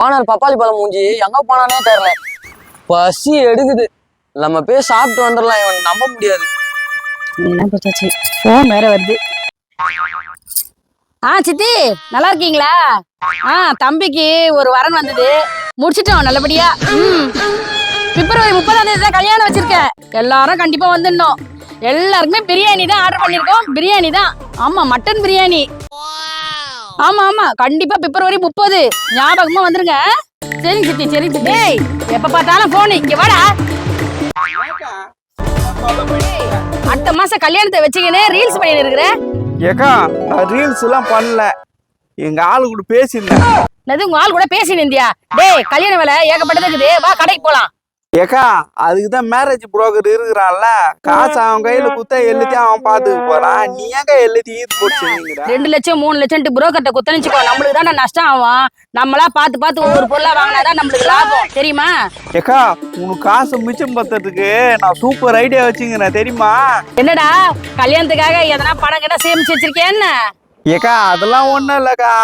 ஆனால் பப்பாளி பழம் மூஞ்சி எங்க போனானே தெரியல. பசி எடுக்குது. நம்ம போய் சாப்பிட்டு வந்துடலாம் இவன் நம்ப முடியாது. என்ன வேற வருது. ஆ சித்தி நல்லா இருக்கீங்களா? ஆ தம்பிக்கு ஒரு வரன் வந்தது. முடிச்சிட்டோம் நல்லபடியா. ம். பிப்ரவரி முப்பதாம் தேதி தான் கல்யாணம் வச்சிருக்கேன். எல்லாரும் கண்டிப்பா வந்துடணும். எல்லாருக்குமே பிரியாணி தான் ஆர்டர் பண்ணிருக்கோம் பிரியாணி தான். ஆமா மட்டன் பிரியாணி. ஆமா ஆமா. கண்டிப்பா பிப்ரவரி முப்பது. ஞாபகமா வந்துருங்க. சரிங்க சித்தி சரிங்க சித்தி. டேய் எப்ப பார்த்தாலும் போன் இங்க வாடா. அடுத்த மாசம் கல்யாணத்தை வச்சுக்கின்னு ரீல்ஸ் பண்ணிட்டு இருக்கிற? ஏக்கா நான் ரீல்ஸ் எல்லாம் பண்ணல. எங்க ஆளு கூட பேசியிருந்தேன். என்னது உங்க ஆள் கூட பேசி நிந்தியா டேய் கல்யாண வேலை ஏகப்பட்டது இருக்குது. வா கடைக்கு போலாம். ஏக்கா அதுக்கு தான் மேரேஜ் புரோக்கர் இருக்கிறான்ல. காசு அவன் கையில குத்தா எல்லாத்தையும் அவன் பாத்துக்க போறான். நீ ஏங்க எல்லாத்தையும் ஈர்த்து போட்டு ரெண்டு லட்சம் மூணு லட்சம் புரோக்கர்ட்ட குத்தனிச்சுக்கோ நம்மளுக்கு தானே நஷ்டம் ஆகும். நம்மளா பார்த்து பார்த்து ஒவ்வொரு பொருளா வாங்கினாதான் நம்மளுக்கு லாபம். தெரியுமா? ஏக்கா உனக்கு காசு மிச்சம் பத்துறதுக்கு நான் சூப்பர் ஐடியா வச்சுங்கிறேன். தெரியுமா? என்னடா கல்யாணத்துக்காக எதனா பணம் கிட்ட சேமிச்சு வச்சிருக்கேன் என்ன? ஏக்கா அதெல்லாம் ஒண்ணும் இல்லக்கா.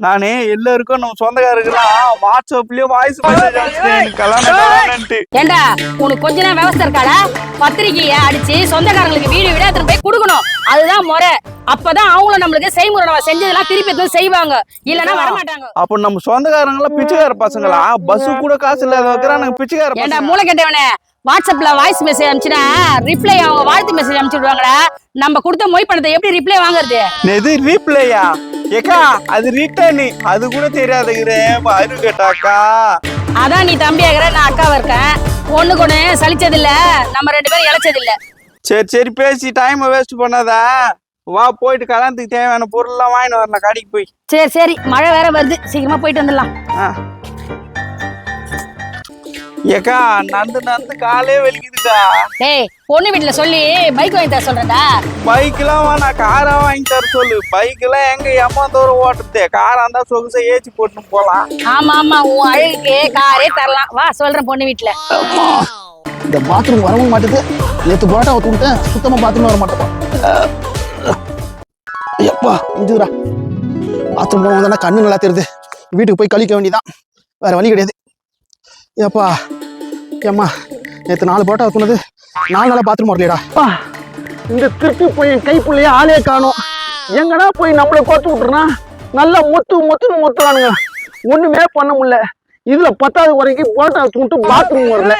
நானே எல்லாருக்கும் நம்ம சொந்தக்காரருக்குலாம் வாட்ஸ்அப்லயே வாய்ஸ் மெசேஜ் அனுப்பிச்சிட்டேன் கல்யாணம் கல்யாணம்ட்டு ஏண்டா உனக்கு கொஞ்ச நேரம் விவசாய இருக்காடா? பத்திரிக்கைய அடிச்சு சொந்தக்காரங்களுக்கு வீடு வீடு எடுத்துட்டு போய் கொடுக்கணும். அதுதான் முறை. அப்பதான் அவங்களும் நம்மளுக்கு செய்முறை நம்ம செஞ்சதெல்லாம் திருப்பி எடுத்து வந்து செய்வாங்க. இல்லைன்னா வரமாட்டாங்க. அப்ப நம்ம சொந்தக்காரங்களா பிச்சைக்கார பசங்களா? பஸ் கூட காசு இல்லாத வைக்கிறானுங்க பிச்சைக்கார ஏண்டா மூளை கெட்டவனே? வாட்ஸ்அப்ல வாய்ஸ் மெசேஜ் அனுப்பிச்சுனா ரிப்ளை அவங்க வாழ்த்து மெசேஜ் அனுப்பிச்சு விடுவாங்கடா. நம்ம கொடுத்த மொய் பணத்தை எப்படி ரிப்ளை வாங்குறது? எது ரீப்ளேயா ஏக்கா அது ரிட்டர்ன் அது கூட தெரியாதுங்கிறேன் அரு கேட்டாக்கா. அதான் நீ தம்பி ஆகிற நான் அக்காவா இருக்கேன். ஒண்ணுக்கு ஒண்ணு சலிச்சது இல்ல நம்ம ரெண்டு பேரும் இழைச்சது இல்ல சரி சரி பேசி டைம் வேஸ்ட் பண்ணாத. வா போயிட்டு கல்யாணத்துக்கு தேவையான பொருள்லாம் வாங்கிட்டு வரலாம் கடைக்கு போய். சரி சரி மழை வேற வருது. சீக்கிரமா போயிட்டு வந்துடலாம். ஆ. ஏக்கா நந்து நந்து காலே வலிக்குதுக்கா. டேய் பொண்ணு வீட்டுல சொல்லி பைக் வாங்கி தர சொல்றேன்டா. பைக்கெல்லாம் வேணாம் காரா வாங்கி தர சொல்லு. பைக்கெல்லாம் எங்க எம்மா தூரம் ஓட்டுறது? காரா இருந்தா சொகுசா ஏச்சி போட்டு போலாம். ஆமா ஆமா உன் அழகுக்கு காரே தரலாம். வா சொல்றேன் பொண்ணு வீட்டுல. இந்த பாத்ரூம் வரவும் மாட்டுது. நேற்று புரோட்டா ஊற்றி விட்டேன் சுத்தமாக பாத்ரூம் வர மாட்டேப்பா எப்பா இதுரா பாத்ரூம் போக தானே கண்ணு நல்லா தெரியுது. வீட்டுக்கு போய் கழிக்க வேண்டியதான் வேற வழி கிடையாது. ஏப்பா ஏம்மா நேற்று நாலு புரோட்டா ஊற்றுனது நாலு நாளாக பாத்ரூம் வரலையடா. இந்த திருப்பி போய் என் கைப்புள்ளையே ஆளே காணும். எங்கடா போய் நம்மளை கோத்து விட்டுருனா நல்லா மொத்து மொத்துன்னு மொத்துறானுங்க. ஒண்ணுமே பண்ண முடியல. இதுல பத்தாவது வரைக்கும் போட்டா விட்டு பாத்ரூம் வரல.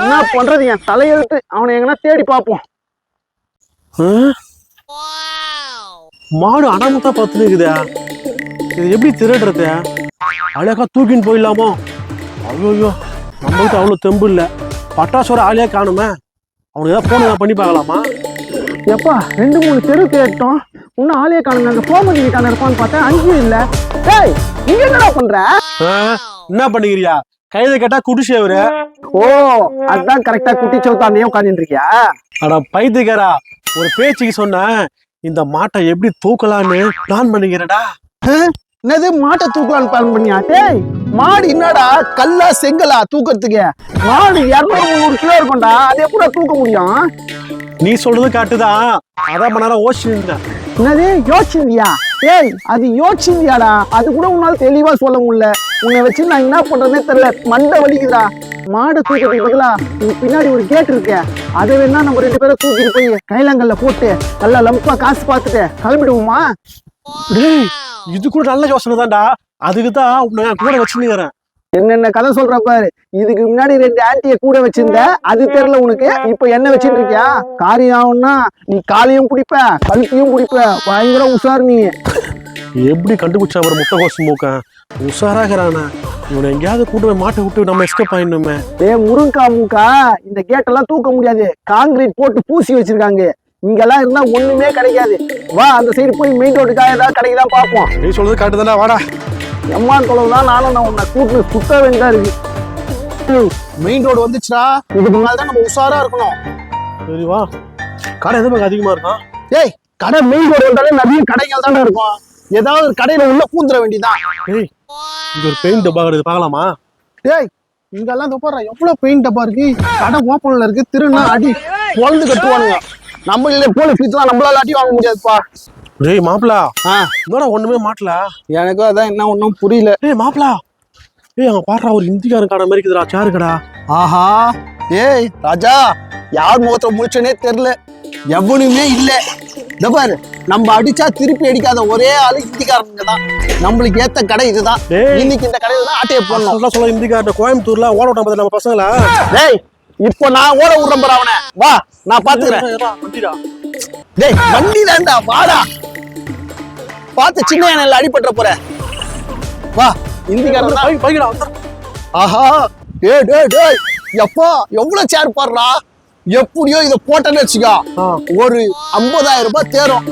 என்ன பண்றது? என் தலையெழுத்து. அவனை எங்கன்னா தேடி பார்ப்போம். மாடு அடமுட்டா பத்துனுக்குதா. இது எப்படி திருடுறது? அழகா தூக்கின்னு போயிடலாமோ? ஐயோ. நம்மளுக்கு அவ்வளோ தெம்பு இல்லை. பட்டாசோட ஆளையே காணுமே. அவனுக்கு ஏதாவது ஃபோன் ஏதாவது பண்ணி பார்க்கலாமா? எப்பா ரெண்டு மூணு தெரு கேட்டோம் இன்னும் ஆளே காணுங்க அங்க போமதி வீட்டான இருப்பான்னு பார்த்தா அங்கேயும் இல்ல. டேய் நீங்க என்னடா பண்ற? என்ன பண்ணிக்கிறியா? கையில கேட்டா குடிசேவரு ஓ அதான் கரெக்டா குட்டி சவுத்தாண்டையும் உட்காந்துட்டு இருக்கியா? அட பைத்தியக்காரா ஒரு பேச்சுக்கு சொன்னேன். இந்த மாட்டை எப்படி தூக்கலான்னு பிளான் பண்ணிக்கிறடா என்னது மாட்டை தூக்கலான்னு பிளான் பண்ணியா? டேய் மாடு என்னடா கல்லா செங்கலா தூக்கறதுக்கு? மாடு இரநூறு முந்நூறு கிலோ இருக்கும்டா அது எப்படி தூக்க முடியும்? நீ சொல்றது காட்டுதான் அதான் மணி நேரம் ஓசி இருந்தேன் என்னது யோசிச்சிந்தியா ஏய் அது யோசிச்சிந்தியாடா அது கூட உன்னால தெளிவா சொல்ல முடியல. உன்னை வச்சு நான் என்ன பண்றதுனே தெரியல. மண்டை வலிக்குதுடா. மாடை தூக்கிறதுக்கு பதிலா உங்க பின்னாடி ஒரு கேட் இருக்கு. அதை வேணா நம்ம ரெண்டு பேரும் தூக்கிட்டு போய் கைலாங்கல்ல போட்டு நல்லா லம்பா காசு பார்த்துட்டு கிளம்பிடுவோமா? இது கூட நல்ல யோசனை தான்டா. அதுக்கு தான் உன்னை கூட வச்சுருக்கிறேன். என்னென்ன கதை சொல்ற பாரு. இதுக்கு முன்னாடி ரெண்டு ஆன்ட்டிய கூட வச்சிருந்த. அது தெரியல உனக்கு. இப்ப என்ன வச்சிட்டு இருக்கியா காரியம் ஆகும்னா நீ காலையும் குடிப்ப கழுத்தையும் குடிப்ப. பயங்கர உஷார் நீ. எப்படி கண்டுபிடிச்சா ஒரு முட்டைகோசு மூக்கன் உஷாராகிறானே. இவனை எங்கேயாவது கூட்டு போய் மாட்டை விட்டு நம்ம எஸ்கேப் ஆயிடணுமே. ஏ முருங்கா மூக்கா இந்த கேட்டெல்லாம் தூக்க முடியாது. காங்கிரீட் போட்டு பூசி வச்சிருக்காங்க. இங்கெல்லாம் இருந்தா ஒண்ணுமே கிடைக்காது. வா அந்த சைடு போய் மெயின் ரோட்டுக்காக ஏதாவது கிடைக்குதான் பார்ப்போம். நீ சொல்றது காட்டு தானே? வாடா. எம்மா தொலைவு தான் நானும் நான் உன்னை கூட்டு சுத்த வேண்டியதா இருக்கு. மெயின் ரோடு வந்துச்சுடா. இதுக்கு முன்னாடி தான் நம்ம உஷாரா இருக்கணும். சரி வா. கடை எது பக்கம் அதிகமா இருக்கான் ஏய் கடை மெயின் ரோடு வந்தாலே நிறைய கடைகள் தானே இருக்கும். ஏதாவது ஒரு கடையில உள்ள பூந்துட வேண்டியதான் ஏய் இங்க ஒரு பெயிண்ட் டப்பா கிடையாது பார்க்கலாமா? டேய் இங்கெல்லாம் பாரு எவ்வளவு பெயிண்ட் டப்பா இருக்கு? கடை ஓப்பன்ல இருக்கு திருநா அடி பொழுது கட்டுவானுங்க. நம்ம இல்ல போலீஸ் ஃபீஸ்லாம் நம்மளால அடி வாங்க முடியாதுப்பா. டேய் மாப்பிளா. ஆ. என்னடா ஒண்ணுமே மாட்டல? எனக்கும் அதான் என்ன ஒன்றும் புரியல. டேய் மாப்பிளா. ஏய் அவன் பாடுறா ஒரு ஹிந்திக்காரன் கடை மாதிரி இருக்குதுடா சேரு கடா ஆஹா. ஏய் ராஜா யார் முகத்துல முடிச்சனே தெரியல. எவனுமே இல்ல. இந்த பாரு நம்ம அடிச்சா திருப்பி அடிக்காத ஒரே ஆளு ஹிந்திக்காரங்க தான். நம்மளுக்கு ஏத்த கடை இதுதான். இன்னைக்கு இந்த கடையில தான் ஆட்டையை போடணும். சொல்ல சொல்ல ஹிந்திக்காரன் கோயம்புத்தூர்ல ஓட விட்டான் நம்ம பசங்களா? டேய் இப்போ நான் ஓட விடுறேன் பாரு அவனை. வா நான் பாத்துக்கிறேன். டேய் வண்டி தான்டா வாடா. பார்த்து சின்ன யானையில அடிபட்டுற போற. வா இந்திக்காரன். ஆஹா. டேய் டேய் டேய். எப்பா எவ்வளவு சேர் பாடுறா எப்படியோ இதை போட்டேன்னு வச்சுக்கோ. ஒரு ஐம்பதாயிரம் ரூபாய் தேரும்.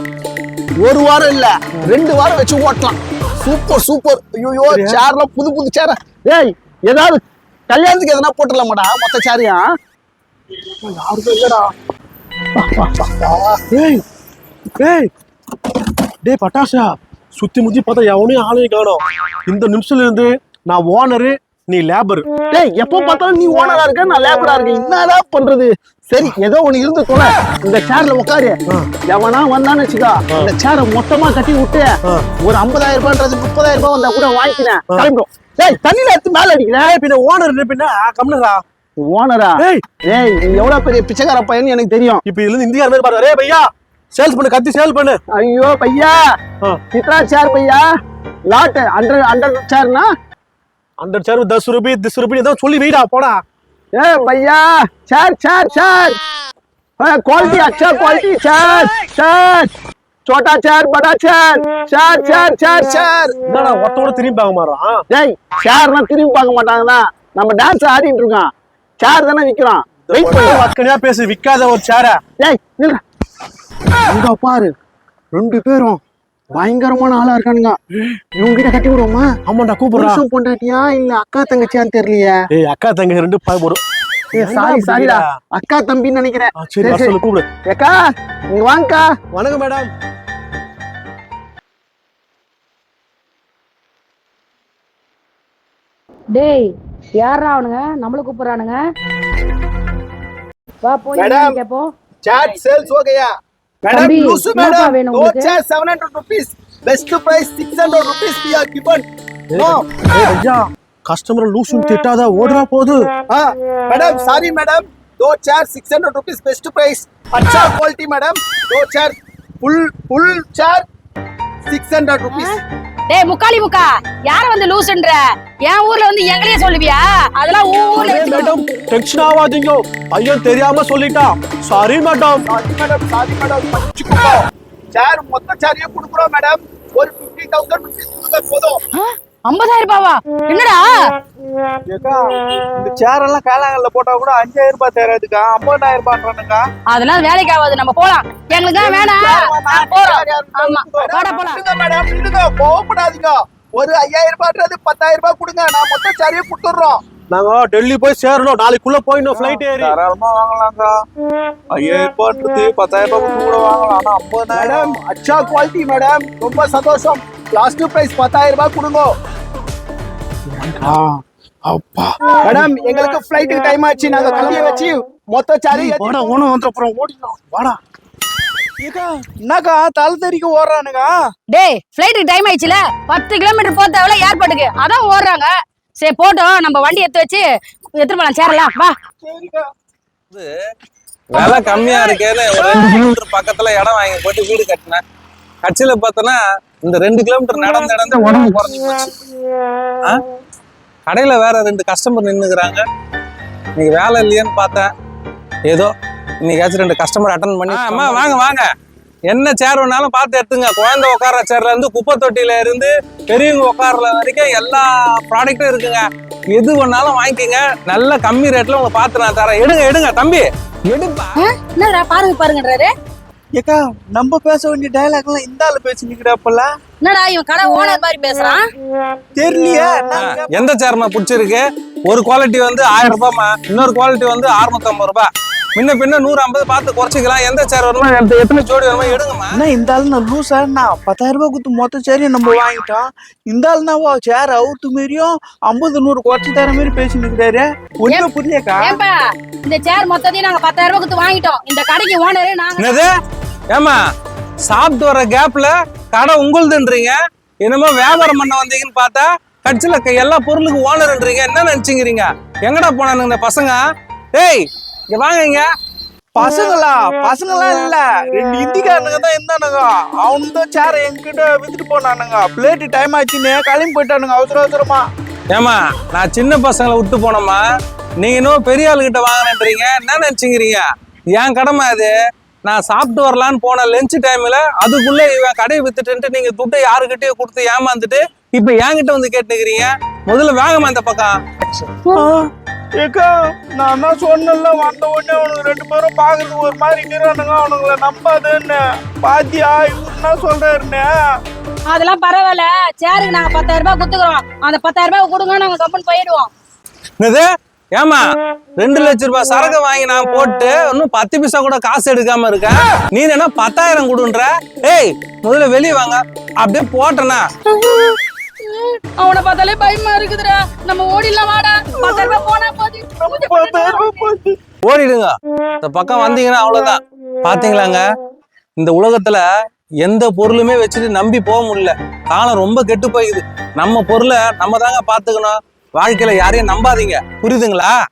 ஒரு வாரம் இல்ல ரெண்டு வாரம் வச்சு ஓட்டலாம். Super super. ஐயோ சேர்லாம் புது புது சேர. டேய் ஏதாவது கல்யாணத்துக்கு எதனா போட்டுடலாமாடா மொத்த சேரியா யாருக்கும் இல்லடா டேய் டேய் பட்டாசா? சுத்தி முத்தி பார்த்தா எவனையும் ஆளையும் காணோம். இந்த நிமிஷத்துல இருந்து நான் ஓனரு நீ லேபர் டேய் எப்போ பார்த்தாலும் நீ ஓனரா இருக்க நான் லேபரா இருக்கேன். என்னடா பண்றது? சரி ஏதோ ஒண்ணு இருந்து தொலை இந்த சேர்ல உட்காரு எவனா வந்தான்னு வச்சுக்கோ. இந்த சேரை மொத்தமா கட்டி விட்டு ஒரு ஐம்பதாயிரம் ரூபான்றது முப்பதாயிரம் ரூபாய் வந்தா கூட வாங்கிக்கிறேன் கிளம்பிடும். டேய் தண்ணியில எடுத்து மேல அடிக்கிறேன் ஏய் பின்ன ஓனர் பின்ன. கம்னரா ஓனரா ஏய். ஏய் நீ எவ்வளவு பெரிய பிச்சைக்கார பையன் எனக்கு தெரியும். இப்ப இதுல இருந்து இந்தியார் மாதிரி பாரு. ஏய் பையா சேல்ஸ் பண்ணு கத்தி சேல் பண்ணு. ஐயோ பையா. ஆ. கித்ரா சேர் பையா. லாட் அண்டர் அண்டர் சேர்னா அந்த சேர் தஸ் ரூபாய் திஸ் ரூபாய் ஏதோ சொல்லி வெயிடா போடா. ए भैया चार चार चार क्वालिटी अच्छा क्वालिटी चार चार छोटा चार बड़ा चार चार चार चार चार என்னடா ஒத்தோட திரும்பி பார்க்க மாறான் டேய் சேர்னா திரும்பி பார்க்க மாட்டாங்கண்ணா நம்ம டான்ஸ் ஆடிட்டு இருக்கோம் சேர் தானே விக்கிறோம் வெயிட் பண்ணு வக்கனையா பேசி விக்காத ஒரு சேர டேய் நில்றா அங்க பாரு ரெண்டு பேரும் பயங்கரமான ஆளா இருக்கானுங்க. இவங்க கிட்ட கட்டி விடுவோமா? ஆமாண்டா கூப்பிடுறோம் பொண்டாட்டியா? இல்ல அக்கா தங்கச்சியான்னு தெரியலையே. ஏய் அக்கா தங்கச்சி ரெண்டு பாய் போடும் சாரி சாரிடா அக்கா தம்பின்னு நினைக்கிறேன். சரி சரி கூப்பிடு. அக்கா இங்க வாங்கக்கா. வணக்கம் மேடம். டேய் யாரா அவனுங்க? நம்மள கூப்பிடுறானுங்க. வா போய் கேப்போம். சாட் சேல்ஸ் ஓகேயா? गया मैडम तंबी, लूसू क्या मैडम वेणु दो உங்களுக்கு? चार seven hundred rupees best price six hundred rupees भी आर गिवन नो ஏய் ஐயா கஸ்டமர் லூசுன்னு திட்டாத ஓடுறா போகுது हाँ मैडम सॉरी मैडम दो चार six hundred rupees best price अच्छा क्वालिटी मैडम दो चार फुल फुल चार सिक्स हंड्रेड रुपीज டேய் முக்காளி முக்கா யார வந்து லூசுன்ற? என் ஊர்ல வந்து எங்களையே சொல்லுவியா? அதெல்லாம் ஊர்ல மேடம் டென்ஷன் ஆவாதீங்க ஐயோ தெரியாம சொல்லிட்டா. Sorry madam. Madam sorry madam sir மொத்த சாரியே குடுக்குறோம் மேடம் ஒரு 50000 ருபீஸ் போதும். ஐம்பதாயிரம் ரூபாவா? என்னடா? ஏக்கா இந்த சேர் எல்லாம் காலாங்கல்ல போட்டா கூட அஞ்சாயிரம் ரூபாய் தராதுக்கா. ஐம்பதாயிரம் ரூபான்றானுக்கா அதெல்லாம் வேலைக்கு ஆகாது. நம்ம போலாம். எங்களுக்கு தான் வேணாம். நான் போறோம். ஆமா. வாடா போலாம். விடுங்க மேடம் விடுங்க. கோவப்படாதீங்க. ஒரு ஐயாயிரம் ரூபாய்ன்றது பத்தாயிரம் ரூபாய் கொடுங்க. நான் மொத்த சாரியே கொடுத்துட்றோம். நாங்க டெல்லி போய் சேரணும். நாளைக்குள்ள போயிடணும். ஃபிளைட் ஏறி. தாராளமா வாங்கலாம்க்கா. ஐயாயிரம் ரூபான்றது பத்தாயிரம் ரூபாய் கூட வாங்கலாம். ஆனா ஐம்பதாயிரம் மேடம் அச்சா குவாலிட்டி மேடம் ரொம்ப சந்தோஷம். லாஸ்ட் பிரைஸ் பத்தாயிரம் ரூபாய் கொடுங்க. அப்பா. மேடம் எங்களுக்கு ஃபிளைட்டுக்கு டைம் ஆச்சு. நாங்க கிளம்பி வச்சு மொத்த சாரி வாடா ஓனம் வந்து அப்புறம் ஓடிடலாம் வாடா. என்னக்கா தலை தெறிக்க ஓடுறானுக்கா டேய் ஃபிளைட்டுக்கு டைம் ஆயிடுச்சுல? பத்து கிலோமீட்டர் போக தேவையில்ல ஏர்போர்ட்டுக்கு அதான் ஓடுறாங்க. சரி போட்டோம். நம்ம வண்டி எடுத்து வச்சு எடுத்துட்டு போலாம். சேரலாம். வா. விலை கம்மியா இருக்கேன்னு ஒரு ரெண்டு கிலோமீட்டர் பக்கத்துல இடம் வாங்கி போட்டு வீடு கட்டினேன். கட்சியில பார்த்தனா இந்த ரெண்டு கிலோமீட்டர் நடந்து நடந்து உடம்பு குறைஞ்சு போச்சு? கடையில வேற ரெண்டு கஸ்டமர் நின்னுக்குறாங்க. இன்னைக்கு வேலை இல்லையேன்னு பார்த்தேன். ஏதோ இன்னைக்காச்சும் ரெண்டு கஸ்டமர் அட்டன் பண்ணி அம்மா வாங்க வாங்க. என்ன சேர் வேணாலும் பார்த்து எடுத்துங்க. குழந்தை உட்கார சேர்ல இருந்து குப்பை தொட்டியில இருந்து பெரியவங்க உட்கார்ல வரைக்கும் எல்லா ப்ராடக்ட்டும் இருக்குங்க. எது வேணாலும் வாங்கிக்கோங்க. நல்ல கம்மி ரேட்ல உங்களுக்கு பார்த்து நான் தரேன். எடுங்க எடுங்க தம்பி. எடுப்பா. என்னடா பாருங்க பாருங்கன்றாரு. ஏக்கா நம்ம பேச வேண்டிய டயலாக் எல்லாம் இந்த ஆளு பேசிக்கிட்டாப்பல என்னடா இவன் கடை ஓனர் மாதிரி பேசுறான்? தெரியலையா எந்த சேர்மா பிடிச்சிருக்கு? ஒரு குவாலிட்டி வந்து ஆயிரம் ரூபாய்மா இன்னொரு குவாலிட்டி வந்து 650 ரூபாய். முன்ன பின்ன நூறு ஐம்பது பார்த்து குறைச்சிக்கலாம். எந்த சேர் வருமோ எந்த- எத்தனை ஜோடி வருமோ எடுங்கம்மா. அண்ணா இந்த ஆளு நான் லூசா நான் பத்தாயிரம் ரூபாய் கொடுத்து மொத்த சேரையும் நம்ம வாங்கிட்டோம். இந்த ஆள் நான் சேர் அவுத்து மாரியும் ஐம்பது நூறு குறைச்சி தர மாதிரி பேசினுக்கிறாரு ஒண்ணுமே புரியலக்கா ஏன்பா இந்த சேர் மொத்தத்தையும் நாங்க பத்தாயிரம் ரூபாய் கொடுத்து வாங்கிட்டோம். இந்த கடைக்கு ஓனரே நாங்க என்னது? ஏமா சாப்பிட்டு வர கேப்ல கடை உங்களுதுன்றீங்க. என்னமோ வியாபாரம் பண்ண வந்தீங்கன்னு பார்த்தா கட்சியில எல்லா பொருளுக்கும் ஓனர்ன்றீங்க. என்ன நினைச்சுக்கிறீங்க? எங்கடா போனானுங்க இந்த பசங்க? டேய் இங்க வாங்க இங்க பசங்களா? பசங்களா இல்ல. ரெண்டு இந்திக்காரனுங்க தான் இருந்தானுங்க. அவனுங்க தான் சேர என்கிட்ட வித்துட்டு போனானுங்க. பிளேட் டைம் ஆச்சுன்னு கிளம்பி போயிட்டானுங்க அவசர அவசரமா. ஏமா நான் சின்ன பசங்களை விட்டு போனோமா நீங்க இன்னும் பெரிய ஆளுகிட்ட வாங்கினேன்றீங்க. என்ன நினைச்சுக்கிறீங்க? என் கடமை அது? நான் சாப்பிட்டு வரலான்னு போன லஞ்ச் டைம்ல அதுக்குள்ள இவன் கடையை வித்துட்டு நீங்க துட்டை யாருக்கிட்டயோ கொடுத்து ஏமாந்துட்டு இப்ப என்கிட்ட வந்து கேட்டுக்கிறீங்க. முதல்ல வாங்கம்மா இந்த பக்கம். ஏக்கா நான் தான் சொன்னேன்ல வந்த உடனே அவனுக்கு ரெண்டு பேரும் பாக்குறதுக்கு ஒரு மாதிரி இருக்கிறானுங்க அவனுங்களை நம்பாதுன்னு. பாத்தியா இவரு என்ன சொல்றாருன்னு? அதெல்லாம் பரவாயில்ல. சேருக்கு நாங்க பத்தாயிரம் ரூபாய் குத்துக்கிறோம் அந்த பத்தாயிரம் ரூபாய் கொடுங்க நாங்க கம்பெனி போயிடுவோம். என்னது? ஏமா ரெண்டு லட்ச ரூபாய் சரக்கு வாங்கி நான் போட்டு இன்னும் பத்து பைசா கூட காசு எடுக்காம இருக்க? நீ என்ன பத்தாயிரம் கொடுன்ற. ஏய் முதல்ல வெளியே வாங்க. அப்படியே போட்டனா? அவனை பார்த்தாலே பயமா இருக்குதுடா. நம்ம ஓடிடலாம் வாடா. பத்தாயிரம் போனா போது. ஓடிடுங்க. இந்த பக்கம் வந்தீங்கன்னா அவ்வளவுதான். பாத்தீங்களாங்க? இந்த உலகத்துல எந்த பொருளுமே வச்சுட்டு நம்பி போக முடியல. காலம் ரொம்ப கெட்டு போயிடுது நம்ம பொருளை நம்ம தாங்க பாத்துக்கணும். வாழ்க்கையில யாரையும் நம்பாதீங்க. புரியுதுங்களா?